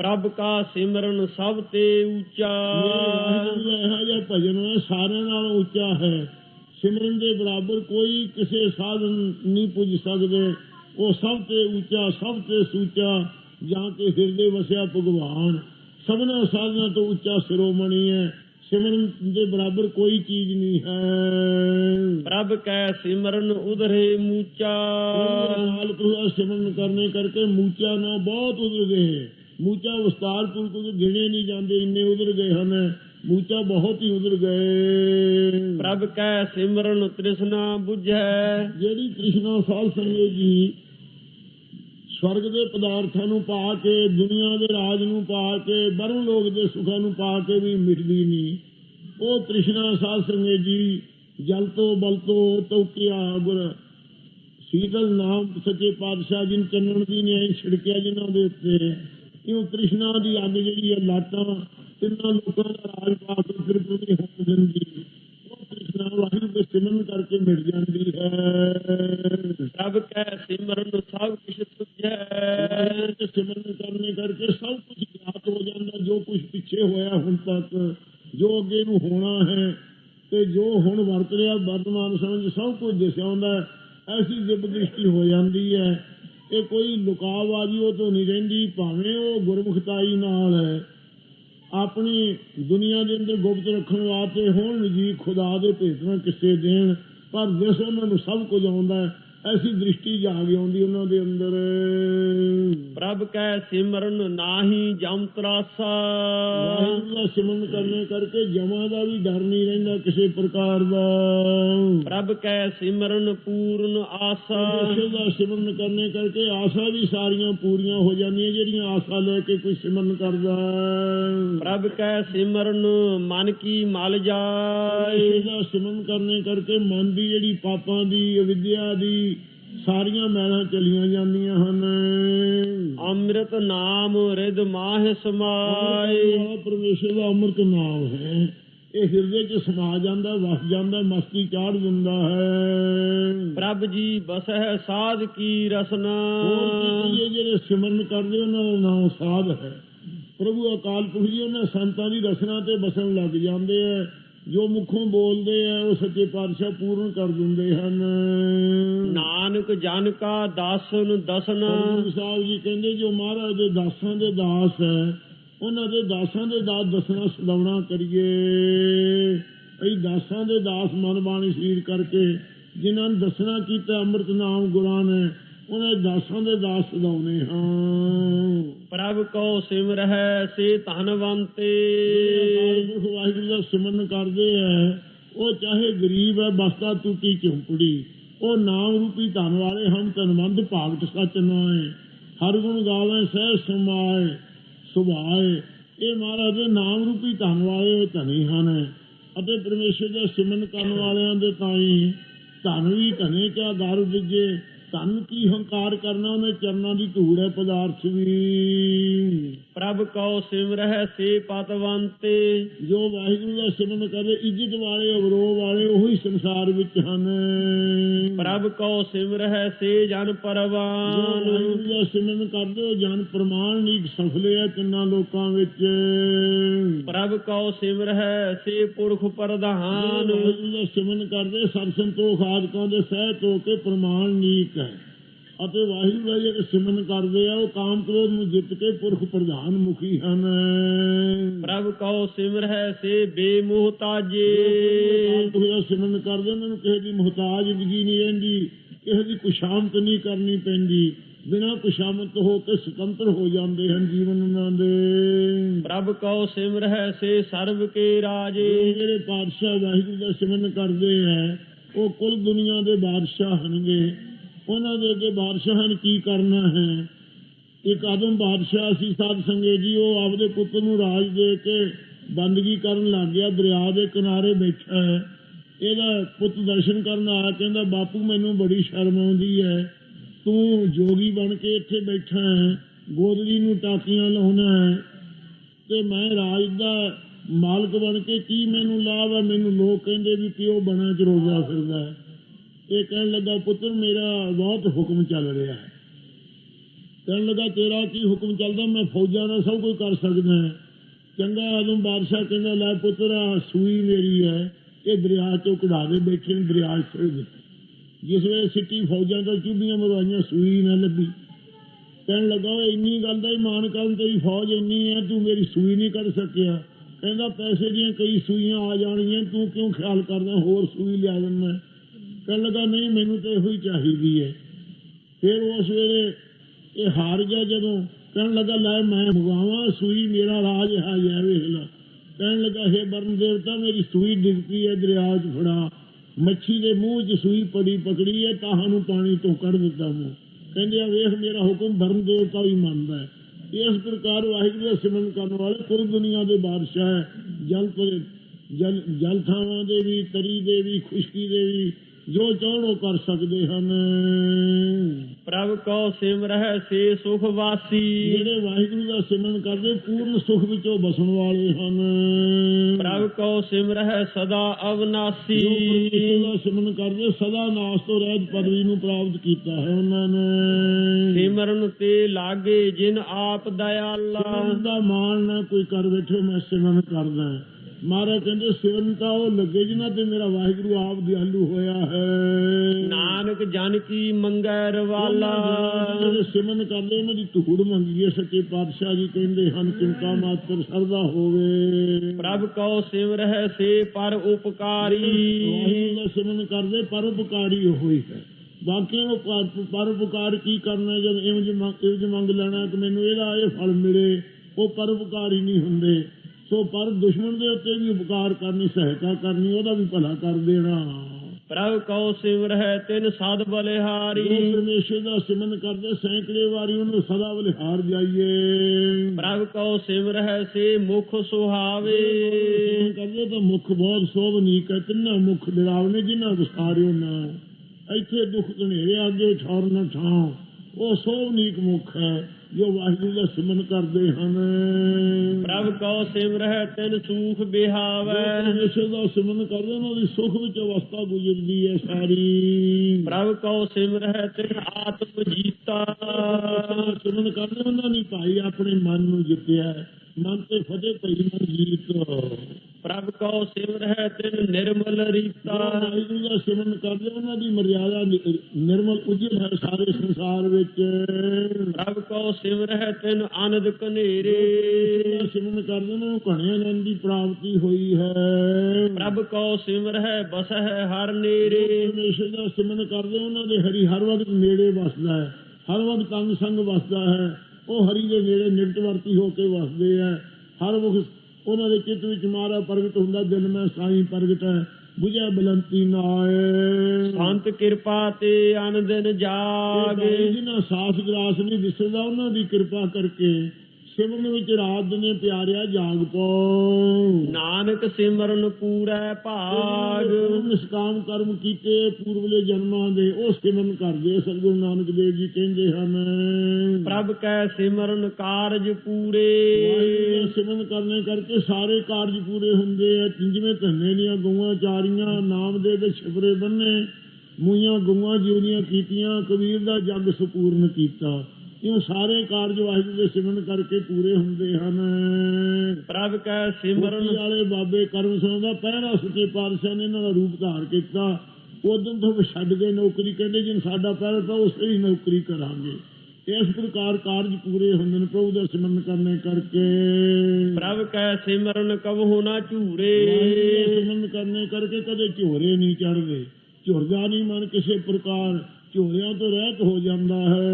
ਪ੍ਰਭ ਕਾ ਸਿਮਰਨ ਸਭ ਤੇ ਉੱਚਾ। ਇਹੋ ਜਿਹਾ ਭਜਨ ਸਾਰਿਆਂ ਨਾਲੋਂ ਉੱਚਾ ਹੈ। ਸਿਮਰਨ ਦੇ ਬਰਾਬਰ ਕੋਈ ਕਿਸੇ ਸਾਧਨ ਨਹੀਂ ਪੁੱਜ ਸਕਦੇ। ਉਹ ਸਭ ਤੇ ਉੱਚਾ ਸਭ ਤੇ ਸੂਚਾ ਜਾਂ ਕਿ ਹਿਰਦੇ ਵਸਿਆ ਭਗਵਾਨ। ਸਭਨਾ ਸਾਧਨਾਂ ਤੋਂ ਉੱਚਾ ਸਿਰੋਮਣੀ ਹੈ। ਸਿਮਰਨ ਦੇ ਬਰਾਬਰ ਕੋਈ ਚੀਜ਼ ਨਹੀਂ ਹੈ। ਪ੍ਰਭ ਕੈ ਸਿਮਰਨ ਉਧਰੇ ਮੂਚਾ। ਮਾਲਕ ਦਾ ਸਿਮਰਨ ਕਰਨੇ ਕਰਕੇ ਮੂਚਾ ਨਾ ਬਹੁਤ ਉਧਰ ਗਏ ਮੂਚਾ ਵਿਸਤਾਰ ਪੂਰਵਕ ਗਿਣੇ ਨਹੀਂ ਜਾਂਦੇ ਇੰਨੇ ਉਧਰ ਗਏ ਹਨ। ਮੂਚਾ ਬਹੁਤ ਹੀ ਉਧਰ ਗਏ। ਪ੍ਰਭ ਕੈ ਸਿਮਰਨ ਤ੍ਰਿਸ਼ਨਾ 부ਝੈ ਜਿਹੜੀ ਕ੍ਰਿਸ਼ਨਾ ਸਾਧ ਸੰਗਤ ਜੀ ਸਵਰਗ ਦੇ ਪਦਾਰਥਾਂ ਨੂੰ ਪਾ ਕੇ ਦੁਨੀਆ ਦੇ ਰਾਜ ਨੂੰ ਪਾ ਕੇ ਬਰਨ ਲੋਕ ਦੇ ਸੁਖਾਂ ਨੂੰ ਪਾ ਕੇ ਵੀ ਮਿਟਦੀ ਨਹੀਂ ਉਹ ਤ੍ਰਿਸ਼ਨਾ ਸਾਧ ਸੰਗਤ ਜੀ ਜਲ ਤੋਂ ਬਲ ਤੋਂ ਤੌਕਿਆ ਗੁਰ ਸੀਤਲ ਨਾਮ ਸੱਚੇ ਪਾਤਸ਼ਾਹ ਜਿਨ ਚੰਨਣ ਦੀ ਨੇ ਛਿੜਕਿਆ ਜਿਨ੍ਹਾਂ ਦੇ ਉੱਤੇ। ਇਉਂ ਤ੍ਰਿਸ਼ਨਾ ਦੀ ਅੱਗ ਜਿਹੜੀ ਹੈ ਲਾਟਾਂ ਤਿੰਨਾਂ ਲੋਕਾਂ ਦਾ ਰਾਜ ਪਾ ਕੇ ਫਿਰ ਪੂਰੀ ਹੋ ਜਾਂਦੀ ਉਹ ਤ੍ਰਿਸ਼ਨਾ ਵਾਹਿਗੁਰੂ ਦੇ ਸਿਮਰਨ ਕਰਕੇ ਮਿਟ ਜਾਂਦੀ ਹੈ। ਪ੍ਰਭ ਕੈ ਸਿਮਰਨ ਸਭ ਕਿਛ ਸੁਝੈ ਸਿਮਰਨ ਕਰਨੇ ਕਰਕੇ ਸਭ ਕੁਝ ਗਿਆਤ ਹੋ ਜਾਂਦਾ। ਜੋ ਕੁਝ ਪਿੱਛੇ ਹੋਇਆ ਹੁਣ ਤੱਕ ਜੋ ਅੱਗੇ ਨੂੰ ਹੋਣਾ ਹੈ ਤੇ ਜੋ ਹੁਣ ਵਰਤ ਰਿਹਾ ਵਰਤਮਾਨ ਸਮੇਂ 'ਚ ਸਭ ਕੁਝ ਦਿਸਿਆ ਹੁੰਦਾ। ਐਸੀ ਦਿਵ ਦ੍ਰਿਸ਼ਟੀ ਹੋ ਜਾਂਦੀ ਹੈ। ਇਹ ਕੋਈ ਲੁਕਾਵਾਜੀ ਉਹ ਤੋਂ ਨਹੀਂ ਰਹਿੰਦੀ, ਭਾਵੇਂ ਉਹ ਗੁਰਮੁਖਤਾਈ ਨਾਲ ਹੈ। ਆਪਣੀ ਦੁਨੀਆ ਦੇ ਅੰਦਰ ਗੁਪਤ ਰੱਖਣ ਵਾਸਤੇ ਹੋਣ ਜੀ ਖੁਦਾ ਦੇ ਭੇਜਣਾ ਕਿਸੇ ਦੇਣ, ਪਰ ਜਿਸ ਉਹਨਾਂ ਨੂੰ ਸਭ ਕੁਝ ਆਉਂਦਾ ਐਸੀ ਦ੍ਰਿਸ਼ਟੀ ਜਾਗ ਆਉਂਦੀ ਉਹਨਾਂ ਦੇ ਅੰਦਰ। ਪ੍ਰਭ ਕੈ ਸਿਮਰਨ ਨਾਹੀ ਜਮ ਤਰਾਸਾ। ਵਾਹਿਗੁਰੂ ਸਿਮਰਨ ਕਰਨੇ ਕਰਕੇ ਜਮਾਂ ਦਾ ਵੀ ਡਰ ਨਹੀਂ ਰਹਿੰਦਾ ਕਿਸੇ ਪ੍ਰਕਾਰ ਦਾ। ਪ੍ਰਭ ਕੈ ਸਿਮਰਨ ਪੂਰਨ ਆਸਾ। ਦਾ ਸਿਮਰਨ ਕਰਨੇ ਕਰਕੇ ਆਸਾ ਵੀ ਸਾਰੀਆਂ ਪੂਰੀਆਂ ਹੋ ਜਾਂਦੀਆਂ ਜਿਹੜੀਆਂ ਆਸਾ ਲੈ ਕੇ ਕੋਈ ਸਿਮਰਨ ਕਰਦਾ। ਪ੍ਰਭ ਕੈ ਸਿਮਰਨ ਮਨ ਕੀ ਮਲ ਜਾਏ। ਦਾ ਸਿਮਰਨ ਕਰਨੇ ਕਰਕੇ ਮਨ ਦੀ ਜਿਹੜੀ ਪਾਪਾਂ ਦੀ ਅਵਿਦਿਆ ਦੀ ਸਾਰੀਆਂ ਮੈਲਾਂ ਚਲੀਆਂ ਜਾਂਦੀਆਂ ਹਨ। ਅੰਮ੍ਰਿਤ ਨਾਮ ਰਿਦ ਮਾਹਿ ਸਮਾਏ। ਇਹ ਪਰਮੇਸ਼ਰ ਦਾ ਅੰਮ੍ਰਿਤ ਨਾਮ ਹੈ। ਇਹ ਹਿਰਦੇ 'ਚ ਸਮਾ ਜਾਂਦਾ ਵਸ ਜਾਂਦਾ ਮਸਤੀ ਚਾੜ ਦਿੰਦਾ ਹੈ। ਪ੍ਰਭ ਜੀ ਬਸਹਿ ਸਾਧ ਕੀ ਰਸਨਾ। ਕਹੀਏ ਜਿਹੜੇ ਸਿਮਰਨ ਕਰਦੇ ਉਹਨਾਂ ਦਾ ਨਾਮ ਸਾਧ ਹੈ। ਪ੍ਰਭੂ ਅਕਾਲ ਪੁਰਖ ਜੀ ਉਹਨਾਂ ਸੰਤਾਂ ਦੀ ਰਸਨਾ ਤੇ ਬਸਣ ਲੱਗ ਜਾਂਦੇ ਆ ਜੋ ਮੁਖੋਂ ਬੋਲਦੇ ਆ ਉਹ ਸੱਚੇ ਪਾਤਸ਼ਾਹ ਪੂਰਨ ਕਰ ਦਿੰਦੇ ਹਨ। ਨਾਨਕ ਜਨ ਕਾ ਦਾਸਨ ਦਸਨਾ। ਗੁਰੂ ਸਾਹਿਬ ਜੀ ਕਹਿੰਦੇ ਜੋ ਮਹਾਰਾਜ ਦੇ ਦਾਸਾਂ ਦੇ ਦਾਸ ਹੈ ਉਹਨਾਂ ਦੇ ਦਾਸਾਂ ਦੇ ਦਾਸ ਦੱਸਣਾ ਸਦਾਉਣਾ ਕਰੀਏ। ਅਸੀਂ ਦਾਸਾਂ ਦੇ ਦਾਸ ਮਨ ਬਾਣੀ ਸਰੀਰ ਕਰਕੇ ਜਿਨ੍ਹਾਂ ਨੂੰ ਦੱਸਣਾ ਕੀਤਾ ਅੰਮ੍ਰਿਤ ਨਾਮ ਗੁਰਾਂ ਨੇ ਉਹਨਾਂ ਦੇ ਦਾਸਾਂ ਦੇ ਦਾਸ ਸਦਾਉਨੇ ਹਾਂ। ਪ੍ਰਭ ਕੋ ਸਿਮਰਹਿ ਸੇ ਧਨਵੰਤੇ ਗੁਰੂ ਵਾਹਿਗੁਰੂ ਦਾ ਸਿਮਰਨ ਕਰਦੇ ਆ। ਉਹ ਚਾਹੇ ਗਰੀਬ ਹੈ ਬਸਤਾ ਟੁੱਟੀ ਝੁੰਪੜੀ। ਉਹ ਨਾਮ ਰੂਪੀ ਧਨ ਵਾਲੇ ਹਮ ਤਨਵੰਦ ਭਾਗਤ ਸਚ ਨਾਏ ਹਰ ਗੁਣ ਗਾਵੇ ਸਹਿ ਸਮਾਏ ਸੁਭਾਏ। ਇਹ ਮਹਾਰਾਜ ਦੇ ਨਾਮ ਰੂਪੀ ਧਨ ਵਾਲੇ ਧਨੀ ਹਨ। ਅਤੇ ਪਰਮੇਸ਼ਰ ਦਾ ਸਿਮਰਨ ਕਰਨ ਵਾਲਿਆਂ ਦੇ ਤਾਈ ਧਨ ਵੀ ਧਨੇ ਕਾ ਦਰ ਦਿੱਜੇ। ਧਨ ਕੀ ਹੰਕਾਰ ਕਰਨਾ ਉਹਨੇ ਚਰਨਾਂ ਦੀ ਧੂੜ ਹੈ ਪਦਾਰਥ ਵੀ। ਪ੍ਰਭ ਕੋ ਸਿਮਰਹਿ ਸੇ ਪਤਵੰਤੇ ਜੋ ਵਾਹਿਗੁਰੂ ਦਾ ਸਿਮਰਨ ਕਰਦੇ ਇੱਜ਼ਤ ਵਾਲੇ ਅਵਰੋਹ ਵਾਲੇ ਉਹੀ ਸੰਸਾਰ ਵਿੱਚ ਹਨ। ਪ੍ਰਭ ਕੋ ਸਿਮਰਹਿ ਸੇ ਜਨ ਜੋ ਪਰਵਾਨ ਦਾ ਸਿਮਰਨ ਕਰਦੇ ਜਨ ਪ੍ਰਮਾਣ ਨੀਕ ਸਫਲੇ ਆ ਤਿੰਨਾਂ ਲੋਕਾਂ ਵਿੱਚ। ਪ੍ਰਭ ਕੋ ਸਿਮਰਹਿ ਸੇ ਪੁਰਖ ਜੋ ਪ੍ਰਧਾਨ ਦਾ ਸਿਮਰਨ ਕਰਦੇ ਸਤ ਸੰਤੋਖ ਆਦਿਕਾਂ ਦੇ ਸਹਿਤ ਹੋ ਕੇ ਪ੍ਰਮਾਣ ਨੀਕ ਹੈ। ਅਤੇ ਵਾਹਿਗੁਰੂ ਦਾ ਜਿਹੜੇ ਸਿਮਰਨ ਕਰਦੇ ਆ ਉਹ ਕਾਮ ਕ੍ਰੋਧ ਨੂੰ ਜਿੱਤ ਕੇ ਪੁਰਖ ਪ੍ਰਧਾਨ ਮੁਖੀ ਹਨ। ਪ੍ਰਭ ਕੋ ਸਿਮਰਹਿ ਸੇ ਬੇਮੋਹਤਾਜੇ। ਕਾਮ ਦਾ ਸਿਮਰਨ ਕਰਦੇ ਉਹਨਾਂ ਨੂੰ ਕਿਸੇ ਦੀ ਮੁਹਤਾਜ ਜ਼ਿੰਦਗੀ ਨਹੀਂ ਰਹਿੰਦੀ ਕਿਸੇ ਦੀ ਕੁਸ਼ਾਮਤ ਨਹੀਂ ਕਰਨੀ ਪੈਂਦੀ। ਬਿਨਾਂ ਕੁਸ਼ਾਮਤ ਹੋ ਕੇ ਸੁਤੰਤਰ ਹੋ ਜਾਂਦੇ ਹਨ ਜੀਵਨ ਉਹਨਾਂ ਦੇ। ਪ੍ਰਭ ਕੋ ਸਿਮਰਹਿ ਸੇ ਸਰਬ ਕੇ ਰਾਜੇ। ਜਿਹੜੇ ਪਾਤਸ਼ਾਹ ਵਾਹਿਗੁਰੂ ਦਾ ਸਿਮਰਨ ਕਰਦੇ ਆ ਉਹ ਕੁੱਲ ਦੁਨੀਆ ਦੇ ਬਾਦਸ਼ਾਹ ਹਨਗੇ ਉਹਨਾਂ ਦੇ ਅੱਗੇ ਬਾਦਸ਼ਾਹਾਂ ਨੇ ਕੀ ਕਰਨਾ ਹੈ? ਇੱਕ ਆਦਮ ਬਾਦਸ਼ਾਹ ਸੀ, ਸਾਧ ਸੰਗੇ ਜੀ, ਉਹ ਆਪਦੇ ਪੁੱਤ ਨੂੰ ਰਾਜ ਦੇ ਕੇ ਬੰਦਗੀ ਕਰਨ ਲੱਗ ਗਿਆ, ਦਰਿਆ ਦੇ ਕਿਨਾਰੇ ਬੈਠਾ ਹੈ। ਇਹਦਾ ਪੁੱਤ ਦਰਸ਼ਨ ਕਰਨ ਆਇਆ ਕਹਿੰਦਾ, ਬਾਪੂ, ਮੈਨੂੰ ਬੜੀ ਸ਼ਰਮ ਆਉਂਦੀ ਹੈ। ਤੂੰ ਜੋਗੀ ਬਣ ਕੇ ਇੱਥੇ ਬੈਠਾ ਹੈ, ਗੋਦੜੀ ਨੂੰ ਟਾਕੀਆਂ ਲਾਉਣਾ ਹੈ। ਤੇ ਮੈਂ ਰਾਜ ਦਾ ਮਾਲਕ ਬਣ ਕੇ ਕੀ ਮੈਨੂੰ ਲਾਭ ਹੈ? ਮੈਨੂੰ ਲੋਕ ਕਹਿੰਦੇ ਵੀ ਪਿਓ ਬਣਾ ਚ ਰੋਜ਼ਾ ਫਿਰਦਾ ਹੈ। ਇਹ ਕਹਿਣ ਲੱਗਾ ਪੁੱਤਰ ਮੇਰਾ ਬਹੁਤ ਹੁਕਮ ਚੱਲ ਰਿਹਾ ਹੈ ਕਹਿਣ ਲੱਗਾ ਤੇਰਾ ਕੀ ਹੁਕਮ ਚੱਲਦਾ ਮੈਂ ਫੌਜਾਂ ਦਾ ਸਭ ਕੁਝ ਕਰ ਸਕਦਾ ਹਾਂ ਚੰਗਾ ਆਦਮ ਬਾਦਸ਼ਾਹ ਕਹਿੰਦਾ ਲੈ ਪੁੱਤਰਾ ਸੂਈ ਮੇਰੀ ਹੈ ਇਹ ਦਰਿਆ ਚੋਂ ਕਢਾ ਦੇ ਬੈਠੇ ਨੇ ਦਰਿਆ 'ਚ ਸਿੱਟ ਦਿੱਤੀ ਜਿਸ ਵੇਲੇ ਸਿੱਟੀ ਫੌਜਾਂ ਤੋਂ ਚੁੱਭੀਆਂ ਮਰਵਾਈਆਂ ਸੂਈ ਨਾ ਲੱਭੀ ਕਹਿਣ ਲੱਗਾ ਓਏ ਇੰਨੀ ਗੱਲ ਦਾ ਹੀ ਮਾਨ ਕਰਨ ਤੇਰੀ ਫੌਜ ਇੰਨੀ ਹੈ ਤੂੰ ਮੇਰੀ ਸੂਈ ਨਹੀਂ ਕਰ ਸਕਿਆ ਕਹਿੰਦਾ ਪੈਸੇ ਦੀਆਂ ਕਈ ਸੂਈਆਂ ਆ ਜਾਣਗੀਆਂ ਤੂੰ ਕਿਉਂ ਖਿਆਲ ਕਰਦਾ ਹੋਰ ਸੂਈ ਲਿਆ ਦਿੰਦਾ ਕਹਿਣ ਲੱਗਾ ਨਹੀਂ, ਮੈਨੂੰ ਤੇ ਇਹੋ ਹੀ ਚਾਹੀਦੀ ਹੈ। ਫਿਰ ਉਸ ਵੇਲੇ ਇਹ ਹਾਰ ਗਿਆ ਜਦੋਂ, ਕਹਿਣ ਲੱਗਾ, ਲੈ ਮੈਂ ਮੰਗਵਾਵਾਂ, ਸੂਈ ਮੇਰਾ ਰਾਜ ਹੈ ਯਾ ਵੇਖ ਲਾ। ਕਹਿਣ ਲੱਗਾ, ਹੈ ਬਰਨ ਦੇਵਤਾ, ਮੇਰੀ ਸੂਈ ਡਿੱਗ ਪਈ ਹੈ, ਦਰਿਆ 'ਚ ਫੜਾ। ਮੱਛੀ ਦੇ ਮੂੰਹ 'ਚ ਸੂਈ ਪੜੀ ਪਕੜੀ ਹੈ ਤਾਹਾਂ ਨੂੰ ਪਾਣੀ ਤੋਂ ਕੱਢ ਦਿੱਤਾ ਮੂੰਹ। ਕਹਿੰਦੇ ਆ, ਵੇਖ, ਮੇਰਾ ਹੁਕਮ ਬਰਨ ਦੇਵਤਾ ਵੀ ਮੰਨਦਾ ਹੈ। ਇਸ ਪ੍ਰਕਾਰ ਵਾਹਿਗੁਰੂ ਦਾ ਸਿਮਰਨ ਕਰਨ ਵਾਲੇ ਕੁੱਲ ਦੁਨੀਆ ਦੇ ਬਾਦਸ਼ਾਹ ਹੈ। ਜਲ ਪਰ ਜੋ ਚਾਹਣ ਕਰ ਸਕਦੇ ਹਨ। ਪ੍ਰਭ ਕਉ ਸਿਮਰਹਿ ਸੇ ਸੁਖ ਵਾਸੀ। ਜਿਹੜੇ ਵਾਹਿਗੁਰੂ ਦਾ ਸਿਮਰਨ ਕਰਦੇ ਪੂਰਨ ਸੁਖ ਵਿੱਚੋਂ ਬਸਣ ਵਾਲੇ ਹਨ। ਪ੍ਰਭ ਕਉ ਸਿਮਰਹਿ ਸਦਾ ਅਵਨਾਸੀ। ਜੋ ਪਰਮੇਸ਼ਰ ਦਾ ਸਿਮਰਨ ਕਰਦੇ ਸਦਾ ਨਾਸ ਤੋਂ ਰਹਿਤ ਪਦਵੀ ਨੂੰ ਪ੍ਰਾਪਤ ਕੀਤਾ ਹੈ ਉਹਨਾਂ ਨੇ। ਸਿਮਰਨ ਤੇ ਲਾਗੇ ਜਿਨ ਆਪ ਦਇਆਲਾ। ਦਾ ਮਾਣ ਨਾ ਕੋਈ ਕਰ ਬੈਠੇ ਮੈਂ ਸਿਮਰਨ ਕਰਦਾ। ਮਹਾਰਾਜ ਕਹਿੰਦੇ ਸਿਮਰਨ ਤਾਂ ਉਹ ਲੱਗੇ ਜਿਨ੍ਹਾਂ ਤੇ ਮੇਰਾ ਵਾਹਿਗੁਰੂ ਆਪ ਦਿਆਲੂ ਹੋਇਆ ਹੈ। ਨਾਨਕ ਜਨ ਕੀ ਮੰਗੈ ਰਵਾਲਾ। ਜਿਹੜੇ ਸਿਮਰਨ ਕਰਦੇ ਉਹਨਾਂ ਦੀ ਧੂੜ ਮੰਗੀਏ ਸੱਚੇ ਪਾਤਸ਼ਾਹ ਜੀ ਕਹਿੰਦੇ ਹਨ ਚਿੰਤਾ ਮਾਤਰ ਸਰਦਾ ਹੋਵੇ। ਪ੍ਰਭ ਕਉ ਸਿਮਰਹਿ ਸੇ ਪਰ ਉਪਕਾਰੀ। ਵਾਹਿਗੁਰੂ ਦਾ ਸਿਮਰਨ ਕਰਦੇ ਪਰਉਪਕਾਰੀ ਹੋਈ ਹੈ। ਬਾਕੀ ਪਰ- ਪਰਉਪਕਾਰ ਕੀ ਕਰਨਾ ਜਦ ਇਵਜ ਮੰਗ ਲੈਣਾ ਕਿ ਮੈਨੂੰ ਇਹਦਾ ਇਹ ਫਲ ਮਿਲੇ ਉਹ ਪਰਉਪਕਾਰੀ ਨਹੀਂ ਹੁੰਦੇ। ਸੋ ਪਰ ਦੁਸ਼ਮਣ ਦੇ ਉੱਤੇ ਵੀ ਉਪਕਾਰ ਕਰਨੀ ਸਹਾਇਤਾ ਕਰਨੀ ਉਹਦਾ ਵੀ ਭਲਾ ਕਰ ਦੇਣਾ। ਪ੍ਰਭ ਕਉ ਸਿਮਰਹਿ ਤਿਨ ਸਦ ਬਲਿਹਾਰੀ। ਪਰਮੇਸ਼ਰ ਦਾ ਸਿਮਰਨ ਕਰਦੇ ਸੈਂਕੜੇ ਵਾਰੀ ਉਹਨੂੰ ਸਦਾ ਬਲਿਹਾਰ ਜਾਈਏ। ਪ੍ਰਭ ਕਉ ਸਿਮਰਹਿ ਸੇ ਮੁਖ ਸੁਹਾਵੇ। ਕਰਦੇ ਤਾਂ ਮੁਖ ਬਹੁਤ ਸੋਭਨੀਕ ਹੈ ਤਿੰਨਾਂ ਮੁਖ ਡਰਾਵਨੇ ਜਿਨ੍ਹਾਂ ਵਿਸਾਰਿਓ ਨਾ। ਇੱਥੇ ਦੁੱਖ ਘਨੇਰੇ ਅੱਗੇ ਠੌਰ ਨਾ ਠਾਂ ਉਹ ਸੋਭਨੀਕ ਮੁਖ ਹੈ। ਜੋ ਵਾਹਿਗੁਰੂ ਦਾ ਸਿਮਰਨ ਕਰਦੇ ਹਨ। ਪ੍ਰਭ ਕਉ ਸਿਮਰਹਿ ਤਿਨ ਸੂਖ ਬਿਹਾਵੈ। ਪਰਮੇਸ਼ਰ ਦਾ ਸਿਮਰਨ ਕਰਦੇ ਉਹਨਾਂ ਦੀ ਸੁਖ ਵਿੱਚ ਅਵਸਥਾ ਗੁਜ਼ਰਦੀ ਹੈ ਸਾਰੀ। ਪ੍ਰਭ ਕਉ ਸਿਮਰਹਿ ਤਿਨ ਆਤਮ ਜੀਤਾ। ਸਿਮਰਨ ਕਰਦੇ ਉਹਨਾਂ ਨੇ ਭਾਈ ਆਪਣੇ ਮਨ ਨੂੰ ਜਿੱਤਿਆ। ਮਨ ਤੇ ਫਤਿਹ ਪਈ ਮਨ ਜੀਤ। ਪ੍ਰਭ ਕਉ ਸਿਮਰਹਿ ਤਿਨ ਨਿਰਮਲ ਰੀਤਾ ਵਾਹਿਗੁਰੂ ਦਾ ਸਿਮਰਨ ਕਰਦੇ ਉਹਨਾਂ ਦੀ ਮਰਿਆਦਾ ਨਿਰਮਲ ਉਜਲ ਹੈ ਸਾਰੇ ਸੰਸਾਰ ਵਿੱਚ। ਪ੍ਰਭ ਕਉ ਸਿਮਰਹਿ ਤਿਨ ਆਨੰਦ ਕਨੇਰੇ ਸਿਮਰਨ ਕਰਦੇ ਉਹਨਾਂ ਨੂੰ ਘਣੇ ਆਨੰਦ ਦੀ ਪ੍ਰਾਪਤੀ ਹੋਈ ਹੈ। ਪ੍ਰਭ ਕਉ ਸਿਮਰਹਿ ਬਸਹਿ ਹਰ ਨੇਰੇ। ਪਰਮੇਸ਼ਰ ਦਾ ਸਿਮਰਨ ਕਰਦੇ ਉਹਨਾਂ ਦੇ ਹਰੀ ਹਰ ਵਕਤ ਨੇੜੇ ਵਸਦਾ ਹੈ। ਹਰ ਵਕਤ ਅੰਗ ਸੰਗ ਵਸਦਾ ਹੈ। ਉਹ ਹਰੀ ਦੇ ਨੇੜੇ ਨਿਰਤਵਰਤੀ ਹੋ ਕੇ ਵਸਦੇ ਹੈ। ਹਰ ਵਕਤ ਉਹਨਾਂ ਦੇ ਚਿੱਤ ਵਿੱਚ ਮਾਰਾ ਪ੍ਰਗਟ ਹੁੰਦਾ ਦਿਲ ਮੈਂ ਸਾਈਂ ਪ੍ਰਗਟ ਹੈ ਬੁਝੈ ਬਲੰਤੀ ਨਾਏ। ਸੰਤ ਕਿਰਪਾ ਤੇ ਆਨੰਦਨ ਇਹ ਜਾਗੇ। ਜਿਹਨਾਂ ਸਾਫ਼ ਗਲਾਸ ਨਹੀਂ ਦਿਸਦਾ ਉਹਨਾਂ ਦੀ ਕਿਰਪਾ ਕਰਕੇ ਸਿਮਰਨ ਵਿੱਚ ਰਾਤ ਦਿਨੇ ਪਿਆਰਿਆ ਜਾਗ ਪੋ ਨਾਨਕ ਸਿਮਰਨ ਪੂਰੈ ਭਾਗ। ਨਿਸ਼ਕਾਮ ਕਰਮ ਕੀਤੇ ਪੂਰਵਲੇ ਜਨਮਾਂ ਦੇ ਉਹ ਸਿਮਰਨ ਕਰਦੇ ਸਤਿਗੁਰੂ ਨਾਨਕ ਦੇਵ ਜੀ ਕਹਿੰਦੇ ਹਨ। ਪ੍ਰਭ ਕੈ ਸਿਮਰਨ ਕਾਰਜ ਪੂਰੇ। ਸਿਮਰਨ ਕਰਨੇ ਕਰਕੇ ਸਾਰੇ ਕਾਰਜ ਪੂਰੇ ਹੁੰਦੇ ਆ। ਜਿਵੇਂ ਧੰਨੇ ਦੀਆਂ ਗਊਆਂ ਚਾਰੀਆਂ ਨਾਮ ਦੇ ਦੇ ਛਿਪਰੇ ਬੰਨੇ ਮੂਈਆਂ ਗਊਆਂ ਜਿਉਣੀਆਂ ਕੀਤੀਆਂ ਕਬੀਰ ਦਾ ਜਗ ਸਪੂਰਨ ਕੀਤਾ। ਇਹ ਸਾਰੇ ਕਾਰਜ ਵਾਹਿਗੁਰੂ ਦੇ ਸਿਮਰਨ ਕਰਕੇ ਪੂਰੇ ਹੁੰਦੇ ਹਨ। ਪ੍ਰਭ ਕੈ ਸਿਮਰਨ ਵਾਲੇ ਬਾਬੇ ਕਰਮ ਸਿੰਘ ਦਾ ਪਹਿਰਾ ਸੱਚੇ ਪਾਤਸ਼ਾਹ ਨੇ ਇਹਨਾਂ ਦਾ ਰੂਪ ਧਾਰ ਕੀਤਾ। ਉਦੋਂ ਤੋਂ ਛੱਡ ਗਏ ਨੌਕਰੀ ਕਹਿੰਦੇ ਜਿਨ ਸਾਡਾ ਪਹਿਰਾ ਤਾਂ ਉਸੇ ਹੀ ਨੌਕਰੀ ਕਰਾਂਗੇ। ਇਸ ਪ੍ਰਕਾਰ ਕਾਰਜ ਪੂਰੇ ਹੁੰਦੇ ਨੇ ਪ੍ਰਭੂ ਦਾ ਸਿਮਰਨ ਕਰਨੇ ਕਰਕੇ। ਪ੍ਰਭ ਕੈ ਸਿਮਰਨ ਕਬਹੁ ਨਾ ਝੂਰੇ। ਸਿਮਰਨ ਕਰਨੇ ਕਰਕੇ ਕਦੇ ਝੋਰੇ ਨਹੀਂ ਚੜਦੇ ਝੁਰਦਾ ਨਹੀਂ ਮਨ ਕਿਸੇ ਪ੍ਰਕਾਰ। ਝੋਰਿਆਂ ਤੋਂ ਰਹਿਤ ਹੋ ਜਾਂਦਾ ਹੈ।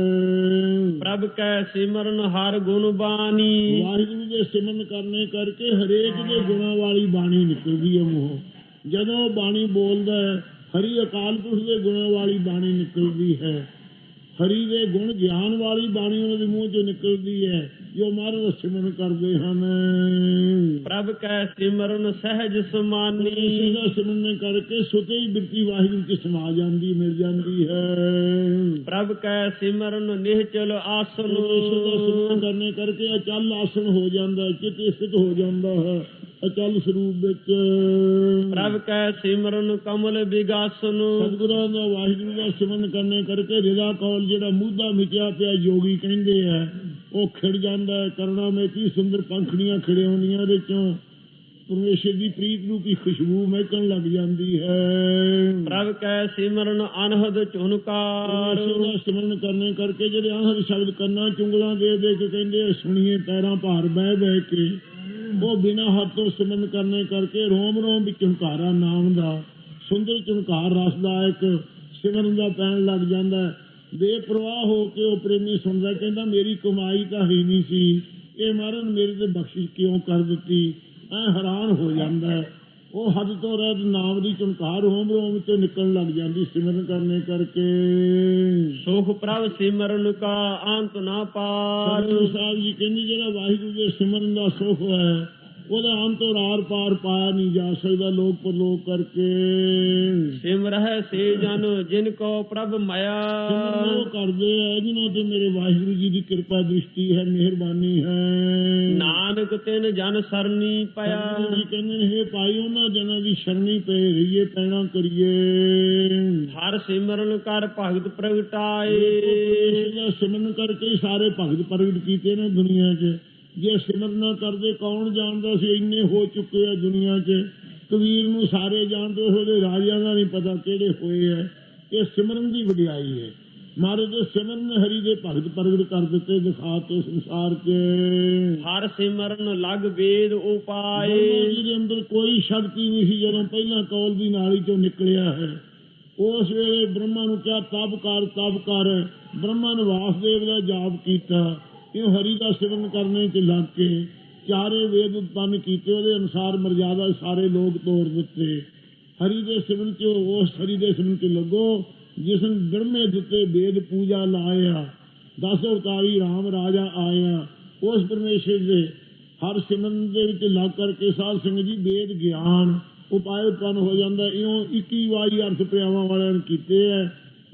ਪ੍ਰਭ ਕੈ ਸਿਮਰਨ ਹਰ ਗੁਣ ਬਾਣੀ। ਵਾਹਿਗੁਰੂ ਦੇ ਸਿਮਰਨ ਕਰਨੇ ਕਰਕੇ ਹਰੇਕ ਦੇ ਗੁਣਾਂ ਵਾਲੀ ਬਾਣੀ ਨਿਕਲਦੀ ਹੈ ਮੂੰਹੋਂ। ਜਦੋਂ ਬਾਣੀ ਬੋਲਦਾ ਹੈ ਹਰੀ ਅਕਾਲ ਪੁਰਖ ਦੇ ਗੁਣਾਂ ਵਾਲੀ ਬਾਣੀ ਨਿਕਲਦੀ ਹੈ। ਹਰੀ ਦੇ ਗੁਣ ਗਿਆਨ ਵਾਲੀ ਬਾਣੀ ਉਹਨਾਂ ਦੇ ਮੂੰਹ ਚੋਂ ਨਿਕਲਦੀ ਹੈ। ਜੋ ਮਹਾਰਾਜ ਸਿਮਰਨ ਕਰਦੇ ਹਨ। ਪ੍ਰਭ ਕੈ ਸਿਮਰਨ ਸਹਿਜ ਸਮਾਨੀ। ਪਰਮੇਸ਼ਰ ਦਾ ਸਿਮਰਨ ਕਰਕੇ ਸੁਤੇ ਹੀ ਬਿਰਤੀ ਵਾਹਿਗੁਰੂ ਚ ਸਮਾ ਜਾਂਦੀ ਮਿਲ ਜਾਂਦੀ ਹੈ। ਪ੍ਰਭ ਕੈ ਸਿਮਰਨ ਨਿਹਚਲ ਆਸਨ। ਪਰਮੇਸ਼ਰ ਦਾ ਸਿਮਰਨ ਕਰਨੇ ਕਰਕੇ ਅਚਲ ਆਸਣ ਹੋ ਜਾਂਦਾ ਹੈ ਚਿਤ ਸਥਿਤ ਹੋ ਜਾਂਦਾ ਹੈ। ਅਚਲ ਸਰੂਪ ਵਿੱਚ। ਪ੍ਰਭ ਕੈ ਸਿਮਰਨ ਕਮਲ ਵਿਗਾਸਨ। ਸਤਿਗੁਰਾਂ ਦਾ ਵਾਹਿਗੁਰੂ ਦਾ ਸਿਮਰਨ ਕਰਨੇ ਕਰਕੇ ਰਿਦਾ ਕੌਲ ਜਿਹੜਾ ਮੂਧਾ ਮਿਟਿਆ ਪਿਆ ਯੋਗੀ ਕਹਿੰਦੇ ਆ ਉਹ ਖਿੜ ਜਾਂਦਾ ਹੈ। ਕਰਨਾ ਮੇ ਕੀ ਸੁੰਦਰ ਪੰਖੜੀਆਂ ਖਿੜੇ ਹੁੰਦੀਆਂ ਉਹਦੇ ਚੋਂ। ਪਰਮੇਸ਼ਰ ਦੀ ਪ੍ਰੀਤ ਨੂੰ ਕੀ ਖੁਸ਼ਬੂ ਮਹਿਕਣ ਲੱਗ ਜਾਂਦੀ ਹੈ। ਪ੍ਰਭ ਕੈ ਸਿਮਰਨ ਅਨਹਦ ਝੁਨਕਾਰ। ਦਾ ਸਿਮਰਨ ਕਰਨੇ ਕਰਕੇ ਜਿਹੜੇ ਆਹਰ ਸ਼ਬਦ ਕੰਨਾਂ ਚੁੰਗਲਾਂ ਦੇ ਦੇ ਕੇ ਕਹਿੰਦੇ ਸੁਣੀਏ ਪੈਰਾਂ ਭਾਰ ਬਹਿ ਬਹਿ ਕੇ। ਉਹ ਬਿਨਾ ਹੱਥ ਸਿਮਰਨ ਕਰਨੇ ਕਰਕੇ ਰੋਮ ਰੋਮ ਵਿੱਚ ਝੁੰਕਾਰਾ ਨਾਮ ਦਾ, ਸੁੰਦਰ ਝੁੰਕਾਰ ਰਸ ਦਾ ਇੱਕ ਸਿਮਰਨ ਦਾ ਪੈਣ ਲੱਗ ਜਾਂਦਾ ਬੇਪਰਵਾਹ ਹੋ ਕੇ ਉਹ ਪ੍ਰੇਮੀ ਸੁਣਦਾ ਕਹਿੰਦਾ, ਮੇਰੀ ਕਮਾਈ ਤਾਂ ਹੀ ਨਹੀਂ ਸੀ, ਇਹ ਮਰਨ ਮੇਰੇ ਤੇ ਬਖਸ਼ਿਸ਼ ਕਿਉਂ ਕਰ ਦਿੱਤੀ? ਐ ਹੈਰਾਨ ਹੋ ਜਾਂਦਾ ਉਹ ਹੱਦ ਤੋਂ ਰਹਿਤ ਨਾਮ ਦੀ ਝੁੰਕਾਰ ਰੋਮ ਰੋਮ ਤੋਂ ਨਿਕਲਣ ਲੱਗ ਜਾਂਦੀ ਸਿਮਰਨ ਕਰਨੇ ਕਰਕੇ। ਸੁਖ ਪ੍ਰਭ ਸਿਮਰਨ ਕਾ ਅੰਤ ਨਾ ਪਾਰ। ਸਤਿਗੁਰੂ ਸਾਹਿਬ ਜੀ ਕਹਿੰਦੇ ਜਿਹੜਾ ਵਾਹਿਗੁਰੂ ਦੇ ਸਿਮਰਨ ਦਾ ਸੁਖ ਹੈ ਉਹਦਾ ਅੰਤਰ ਆਰ ਪਾਰ ਪਾਇਆ ਨਹੀਂ ਜਾ ਸਕਦਾ ਲੋਕ ਪਰਲੋਕ ਕਰਕੇ। ਸਿਮਰਹਿ ਸੇ ਜਨ ਜਿਨ ਕੋ ਪ੍ਰਭ ਮਾਇਆ। ਸਿਮਰਨ ਕਰਦੇ ਆ ਜਿਨ੍ਹਾਂ ਤੇ ਮੇਰੇ ਵਾਹਿਗੁਰੂ ਜੀ ਦੀ ਕਿਰਪਾ ਦ੍ਰਿਸ਼ਟੀ ਹੈ ਮਿਹਰਬਾਨੀ ਹੈ। ਨਾਨਕ ਤਿਨ ਜਨ ਸਰਨੀ ਪਿਆ ਜੀ ਕਹਿੰਦੇ ਨੇ ਇਹ ਭਾਈ ਉਹਨਾਂ ਜਨਾਂ ਦੀ ਸ਼ਰਣੀ ਪਏ ਰਹੀਏ ਪੈਣਾ ਕਰੀਏ। ਹਰ ਸਿਮਰਨ ਕਰ ਭਗਤ ਪ੍ਰਗਟਾਏ। ਸਿਮਰਨ ਕਰਕੇ ਹੀ ਸਾਰੇ ਭਗਤ ਪ੍ਰਗਟ ਕੀਤੇ ਨੇ ਦੁਨੀਆ 'ਚ। ਜੇ ਸਿਮਰਨ ਨਾ ਕਰਦੇ ਕੌਣ ਜਾਣਦਾ ਸੀ ਇੰਨੇ ਹੋ ਚੁੱਕੇ ਆ ਦੁਨੀਆ 'ਚ? ਕਬੀਰ ਨੂੰ ਸਾਰੇ ਜਾਣਦੇ ਉਹਦੇ ਰਾਜਿਆਂ ਦਾ ਨਹੀਂ ਪਤਾ ਕਿਹੜੇ ਹੋਏ ਆ। ਇਹ ਸਿਮਰਨ ਦੀ ਵਡਿਆਈ ਹੈ ਮਾਰੇ ਦੇ ਸਿਮਰਨ ਨੇ ਹਰੀ ਦੇ ਭਗਤ ਪ੍ਰਗਟ ਕਰ ਦਿੱਤੇ ਦਿਖਾਤੇ ਸੰਸਾਰ 'ਚ ਹਰ ਸਿਮਰਨ ਲਗ ਵੇਦ ਉਪਾਏ। ਬ੍ਰਹਮਾ ਜੀ ਦੇ ਅੰਦਰ ਕੋਈ ਸ਼ਕਤੀ ਨਹੀਂ ਸੀ ਜਦੋਂ ਪਹਿਲਾਂ ਕੌਲ ਦੀ ਨਾਲੀ 'ਚੋਂ ਨਿਕਲਿਆ ਹੈ। ਉਸ ਵੇਲੇ ਬ੍ਰਹਮਾ ਨੂੰ ਕਿਹਾ ਤਪ ਕਰ ਤਪ ਕਰ। ਬ੍ਰਹਮਾ ਨੇ ਵਾਸਦੇਵ ਦਾ ਜਾਪ ਕੀਤਾ। ਇਹ ਹਰੀ ਦਾ ਸਿਮਰਨ ਕਰਨੇ 'ਚ ਲੱਗ ਕੇ ਚਾਰੇ ਵੇਦ ਉਤਪੰਨ ਕੀਤੇ ਉਹਦੇ ਅਨੁਸਾਰ ਮਰਜ਼ਾਦਾ ਸਾਰੇ ਲੋਕ ਤੋੜ ਦਿੱਤੇ। ਹਰੀ ਦੇ ਸਿਮਰਨ 'ਚ ਉਸ ਹਰੀ ਦੇ ਸਿਮਰਨ 'ਚ ਲੱਗੋ। ਜਿਸ ਨੇ ਬ੍ਰਹਮੇ ਦਿੱਤੇ ਵੇਦ ਪੂਜਾ ਲਾਇਆ ਦਸ ਅਵਤਾਰੀ RAM ਰਾਜਾ ਆਇਆ ਉਸ ਪਰਮੇਸ਼ਰ ਦੇ ਹਰ ਸਿਮਰਨ ਦੇ ਵਿੱਚ ਲੱਗ ਕਰਕੇ ਸਾਧ ਸਿੰਘ ਜੀ ਵੇਦ ਗਿਆਨ ਉਪਾਏ ਉਤਪੰਨ ਹੋ ਜਾਂਦਾ ਇਉਂ 21 ਵਾਰੀ ਅਰਥ ਪ੍ਰਿਆਵਾਂ ਵਾਲਿਆਂ ਨੇ ਕੀਤੇ ਐ।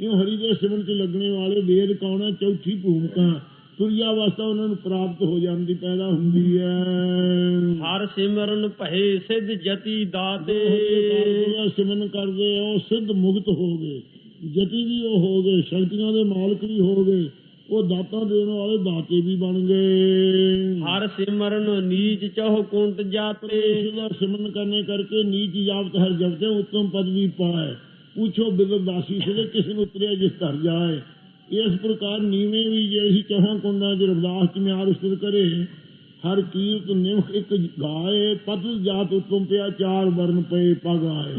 ਇਉਂ ਹਰੀ ਦੇ ਸਿਮਰਨ 'ਚ ਲੱਗਣੇ ਵਾਲੇ ਵੇਦ ਕੌਣ ਹੈ ਚੌਥੀ ਭੂਮਿਕਾ। ਤੁਰਿਆ ਅਵਸਥਾ ਉਹਨਾਂ ਨੂੰ ਪ੍ਰਾਪਤ ਹੋ ਜਾਂਦੀ ਪੈਦਾ ਹੁੰਦੀ ਹੈ ਹਰ ਸਿਮਰਨ ਭਏ ਸਿਧ ਜਤੀ ਦਾਤੇ। ਸਿਮਰਨ ਕਰਦੇ ਉਹ ਸਿੱਧ ਮੁਕਤ ਹੋ ਗਏ। ਜਤੀ ਵੀ ਉਹ ਹੋ ਗਏ ਸ਼ਕਤੀਆਂ ਦੇ ਮਾਲਕ ਵੀ ਹੋ ਗਏ ਉਹ ਦਾਤਾ ਦੇਣ ਵਾਲੇ ਦਾਤੇ ਵੀ ਬਣ ਗਏ ਹਰ ਸਿਮਰਨ ਨੀਚ ਚਹੁ ਕੁੰਟ ਜਾਤੇ ਇਸ ਦਾ ਸਿਮਰਨ ਕਰਨੇ ਕਰਕੇ ਨੀਚ ਜਾਪਤ ਹਰ ਜਪਤੇ ਉੱਤਮ ਪਦਵੀ ਪਾਏ ਪੁੱਛੋ ਬਿਰਦ ਦਾਸੀ ਸੇ ਕਿਸ ਨੂੰ ਉਤਰਿਆ ਜਿਸ ਘਰ ਜਾਏ ਇਸ ਪ੍ਰਕਾਰ ਨੀਵੇਂ ਵੀ ਜੇ ਅਸੀਂ ਚਹਾਂ ਕੁੰਡਾਂ ਚ ਰਵਦਾਸ ਚ ਮਿਆਰ ਉਸਤਤ ਕਰੇ ਹਰ ਕੀਰਤ ਨਿਮਖ ਇੱਕ ਗਾਏ ਪਤਲ ਜਾਤ ਉਤਮ ਪਿਆ ਚਾਰ ਵਰਨ ਪਏ ਪਗ ਆਏ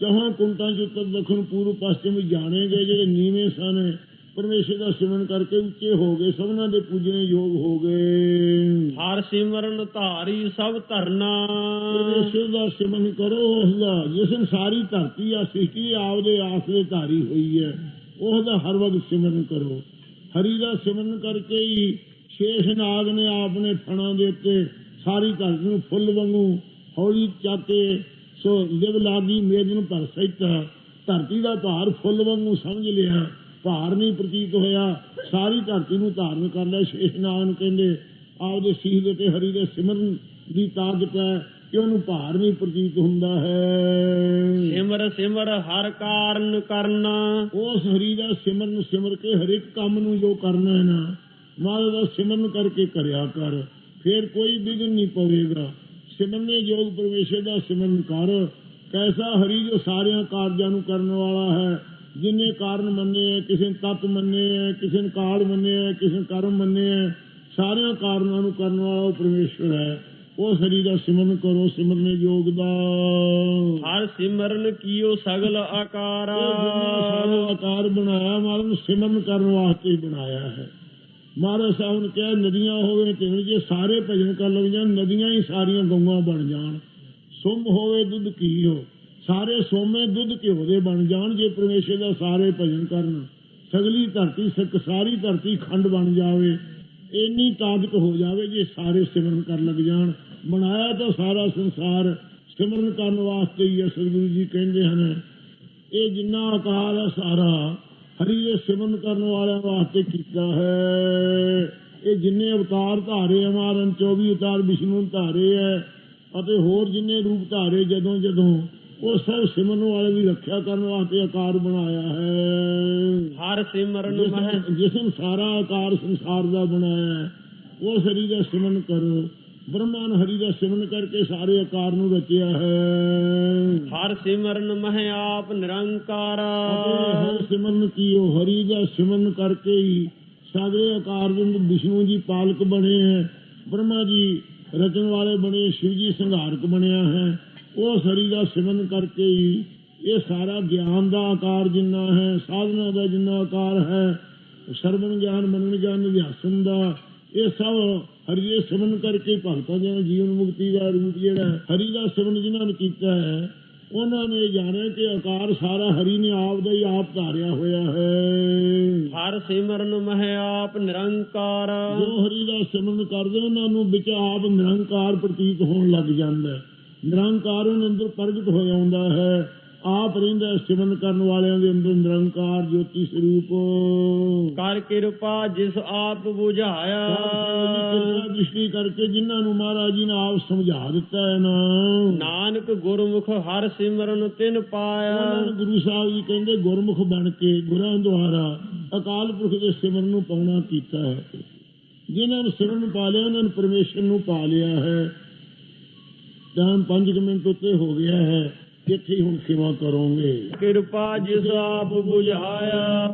ਚਹਾਂ ਕੁੰਡਾਂ ਚ ਉੱਤਰ ਦੱਖਣ ਪੂਰਬ ਪશ્ਚਿਮ ਜਾਣੇ ਗਏ ਜਿਹੜੇ ਨੀਵੇਂ ਸਨ ਪਰਮੇਸ਼ਰ ਦਾ ਸਿਮਰਨ ਕਰਕੇ ਉੱਚੇ ਹੋ ਗਏ ਸਭਨਾਂ ਦੇ ਪੂਜਣੇ ਯੋਗ ਹੋ ਗਏ। ਹਰ ਸਿਮਰਨ ਧਾਰੀ ਸਭ ਧਰਨਾ। ਪਰਮੇਸ਼ਰ ਦਾ ਸਿਮਰਨ ਕਰੋ ਉਸ ਦਾ ਜਿਸ ਨੇ ਸਾਰੀ ਧਰਤੀ ਆ ਸ੍ਰਿਸ਼ਟੀ ਆਪਦੇ ਆਸ ਦੇ ਧਾਰੀ ਹੋਈ ਹੈ ਉਸ ਦਾ ਹਰ ਵਕਤ ਸਿਮਰਨ ਕਰੋ। ਹਰੀ ਦਾ ਸਿਮਰਨ ਕਰਕੇ ਹੀ ਸ਼ੇਸ਼ ਨਾਗ ਨੇ ਆਪਣੇ ਫਣਾਂ ਦੇ ਉੱਤੇ ਸਾਰੀ ਧਰਤੀ ਨੂੰ ਫੁੱਲ ਵਾਂਗੂ ਹੌਲੀ ਚਾਤੇ ਸੋ ਲਿਵ ਲਾਗੀ ਮੇਦ ਨੂੰ ਭਰ ਸਹਿਤਾ ਧਰਤੀ ਦਾ ਭਾਰ ਫੁੱਲ ਵਾਂਗੂ ਸਮਝ ਲਿਆ ਭਾਰ ਨਹੀਂ ਪ੍ਰਤੀਤ ਹੋਇਆ ਸਾਰੀ ਧਰਤੀ ਨੂੰ ਧਾਰਨ ਕਰ ਲਿਆ ਸ਼ੇਸ਼ ਨਾਗ ਨੂੰ ਕਹਿੰਦੇ ਆਪਦੇ ਸੀਹ ਦੇ ਤੇ ਹਰੀ ਦੇ ਸਿਮਰਨ ਦੀ ਤਾਕਤ ਹੈ ਕਿ ਉਹਨੂੰ ਭਾਰ ਨਹੀਂ ਪ੍ਰਤੀਤ ਹੁੰਦਾ ਹੈ। ਸਿਮਰ ਸਿਮਰ ਹਰ ਕਾਰਨ ਕਰਨਾ। ਉਸ ਹਰੀ ਦਾ ਸਿਮਰਨ ਸਿਮਰ ਕੇ ਹਰ ਇੱਕ ਕੰਮ ਨੂੰ ਜੋ ਕਰਨਾ ਹੈ ਨਾ ਮਾਲ ਦਾ ਸਿਮਰਨ ਕਰਕੇ ਕਰਿਆ ਕਰ ਫਿਰ ਕੋਈ ਵਿਘਨ ਨਹੀਂ ਪਵੇਗਾ। ਸਿਮਰਨੇ ਯੋਗ ਪਰਮੇਸ਼ਰ ਦਾ ਸਿਮਰਨ ਕਰ ਕੈਸਾ ਹਰੀ ਜੋ ਸਾਰਿਆਂ ਕਾਰਜਾਂ ਨੂੰ ਕਰਨ ਵਾਲਾ ਹੈ ਜਿਨੇ ਕਾਰਨ ਮੰਨੇ ਹੈ ਕਿਸੇ ਨੇ ਤਪ ਮੰਨੇ ਹੈ ਕਿਸੇ ਨੇ ਕਾਲ ਮੰਨੇ ਹੈ ਕਿਸੇ ਨੇ ਕਰਮ ਮੰਨੇ ਹੈ ਸਾਰਿਆਂ ਕਾਰਨਾਂ ਨੂੰ ਕਰਨ ਵਾਲਾ ਉਹ ਪਰਮੇਸ਼ਰ ਹੈ। ਉਹ ਹਰੀ ਦਾ ਸਿਮਰਨ ਕਰੋ ਸਿਮਰਨੇ ਯੋਗ ਦਾ। ਹਰ ਸਿਮਰਨ ਕੀਓ ਸਗਲ ਆਕਾਰਾ। ਸਾਰਾ ਆਕਾਰ ਬਣਾਇਆ ਮਹਾਰਾਜ ਨੂੰ ਸਿਮਰਨ ਕਰਨ ਵਾਸਤੇ ਬਣਾਇਆ ਹੈ। ਮਹਾਰਾਜ ਸਾਹਿਬ ਨੇ ਕਿਹਾ, ਨਦੀਆਂ ਹੋਵੇ ਤੇ ਜੇ ਸਾਰੇ ਭਜਨ ਕਰ ਲੱਗ ਜਾਣ ਨਦੀਆਂ ਹੀ ਸਾਰੀਆਂ ਗਊਆਂ ਬਣ ਜਾਣ। ਸੁੰਭ ਹੋਵੇ ਦੁੱਧ ਘੀ ਹੋ, ਸਾਰੇ ਸੋਮੇ ਦੁੱਧ ਘਿਓ ਦੇ ਬਣ ਜਾਣ ਜੇ ਪਰਮੇਸ਼ਰ ਦਾ ਸਾਰੇ ਭਜਨ ਕਰਨ। ਸਗਲੀ ਧਰਤੀ ਸਕ ਸਾਰੀ ਧਰਤੀ ਖੰਡ ਬਣ ਜਾਵੇ। ਇੰਨੀ ਤਾਕਤ ਹੋ ਜਾਵੇ ਜੇ ਸਾਰੇ ਸਿਮਰਨ ਕਰਨ ਲੱਗ ਜਾਣ। ਬਣਾਇਆ ਤਾਂ ਸਾਰਾ ਸੰਸਾਰ ਸਿਮਰਨ ਕਰਨ ਵਾਸਤੇ ਹੀ ਹੈ ਸਤਿਗੁਰੂ ਜੀ ਕਹਿੰਦੇ ਹਨ। ਇਹ ਜਿੰਨਾ ਆਕਾਰ ਹੈ ਸਾਰਾ ਹਰੀ ਦੇ ਸਿਮਰਨ ਕਰਨ ਵਾਲਿਆਂ ਵਾਸਤੇ ਕੀਤਾ ਹੈ। ਇਹ ਜਿੰਨੇ ਅਵਤਾਰ ਧਾਰੇ ਅਮਾਰਨ 24 ਅਵਤਾਰ ਵਿਸ਼ਨੂੰ ਧਾਰੇ ਹੈ ਅਤੇ ਹੋਰ ਜਿੰਨੇ ਰੂਪ ਧਾਰੇ ਜਦੋਂ ਜਦੋਂ ਉਹ ਸਭ ਸਿਮਰਨ ਵਾਲੇ ਵੀ ਰੱਖਿਆ ਕਰਨ ਵਾਸਤੇ ਆਕਾਰ ਬਣਾਇਆ ਹੈ। ਹਰ ਸਿਮਰਨ ਮਹਿ ਜਿਸ ਜਿਸ ਨੇ ਸਾਰਾ ਆਕਾਰ ਸੰਸਾਰ ਦਾ ਬਣਾਇਆ ਹੈ, ਉਸ ਹਰੀ ਦਾ ਸਿਮਰਨ ਕਰੋ। ਬ੍ਰਹਮਾ ਨੇ ਹਰੀ ਦਾ ਸਿਮਰਨ ਕਰਕੇ ਸਾਰੇ ਆਕਾਰ ਨੂੰ ਰਚਿਆ ਹੈ। ਹਰ ਸਿਮਰਨ ਮਹਿ ਆਪ ਨਿਰੰਕਾਰ। ਹਰ ਸਿਮਰਨ ਕੀਓ, ਹਰੀ ਦਾ ਸਿਮਰਨ ਕਰਕੇ ਹੀ ਸਾਰੇ ਆਕਾਰ ਦੇ ਵਿਸ਼ਨੂੰ ਜੀ ਪਾਲਕ ਬਣੇ ਹੈ, ਬ੍ਰਹਮਾ ਜੀ ਰਚਨ ਵਾਲੇ ਬਣੇ, ਸ਼ਿਵ ਜੀ ਸੰਘਾਰਕ ਬਣਿਆ ਹੈ। ਉਸ ਹਰੀ ਦਾ ਸਿਮਰਨ ਕਰਕੇ ਹੀ ਇਹ ਸਾਰਾ ਗਿਆਨ ਦਾ ਆਕਾਰ ਜਿੰਨਾ ਹੈ, ਸਾਧਨਾ ਦਾ ਜਿੰਨਾ ਆਕਾਰ ਹੈ, ਸਰਵਣ ਗਿਆਨ, ਮਨਨ ਗਿਆਨ ਅਭਿਆਸਨ ਦਾ, ਇਹ ਸਭ ਹਰੀ ਦੇ ਸਿਮਰਨ ਕਰਕੇ ਭਗਤਾਂ ਦੇ ਜੀਵਨ ਮੁਕਤੀ ਦਾ ਰੂਪ ਜਿਹੜਾ ਹਰੀ ਦਾ ਸਿਮਰਨ ਜਿਨ੍ਹਾਂ ਨੇ ਕੀਤਾ ਹੈ ਉਹਨਾਂ ਨੇ ਜਾਣਿਆ ਕਿ ਆਕਾਰ ਸਾਰਾ ਹਰੀ ਨੇ ਆਪ ਦਾ ਹੀ ਆਪ ਧਾਰਿਆ ਹੋਇਆ ਹੈ। ਹਰ ਸਿਮਰਨ ਮਹਿ ਆਪ ਨਿਰੰਕਾਰ। ਜੋ ਹਰੀ ਦਾ ਸਿਮਰਨ ਕਰਦੇ ਉਹਨਾਂ ਨੂੰ ਵਿੱਚ ਆਪ ਨਿਰੰਕਾਰ ਪ੍ਰਤੀਤ ਹੋਣ ਲੱਗ ਜਾਂਦਾ ਹੈ। ਨਿਰੰਕਾਰ ਉਹਨਾਂ ਅੰਦਰ ਪ੍ਰਗਟ ਹੋ ਜਾਂਦਾ ਹੈ। ਆਪ ਰਹਿੰਦਾ ਹੈ ਸਿਮਰਨ ਕਰਨ ਵਾਲਿਆਂ ਦੇ ਅੰਦਰ ਨਿਰੰਕਾਰ ਜੋਤੀ ਸਰੂਪ। ਕਰ ਕਿਰਪਾ ਜਿਸ ਆਪ ਬੁਝਾਇਆ। ਕਿਰਪਾ ਦ੍ਰਿਸ਼ਟੀ ਕਰਕੇ ਜਿਨ੍ਹਾਂ ਨੂੰ ਮਹਾਰਾਜ ਜੀ ਨੇ ਆਪ ਸਮਝਾ ਦਿੱਤਾ ਹੈ ਨਾ। ਨਾਨਕ ਗੁਰਮੁਖ ਹਰ ਸਿਮਰਨ ਤਿਨ ਪਾਇਆ। ਗੁਰੂ ਸਾਹਿਬ ਜੀ ਕਹਿੰਦੇ ਗੁਰਮੁਖ ਬਣ ਕੇ ਗੁਰਾਂ ਦੁਆਰਾ ਅਕਾਲ ਪੁਰਖ ਦੇ ਸਿਮਰਨ ਨੂੰ ਪਾਉਣਾ ਕੀਤਾ ਹੈ। ਜਿਨ੍ਹਾਂ ਨੂੰ ਸਿਮਰਨ ਪਾ ਲਿਆ ਉਹਨਾਂ ਨੂੰ ਪਰਮੇਸ਼ਰ ਨੂੰ ਪਾ ਲਿਆ ਹੈ। ਟਾਈਮ 5 ਮਿੰਟ ਉੱਤੇ ਹੋ ਗਿਆ ਹੈ। ਇੱਥੇ ਹੁਣ ਸੇਵਾ ਕਰੋਗੇ। ਕਿਰਪਾ ਜਿਸ ਆਪ ਬੁਝਾਇਆ।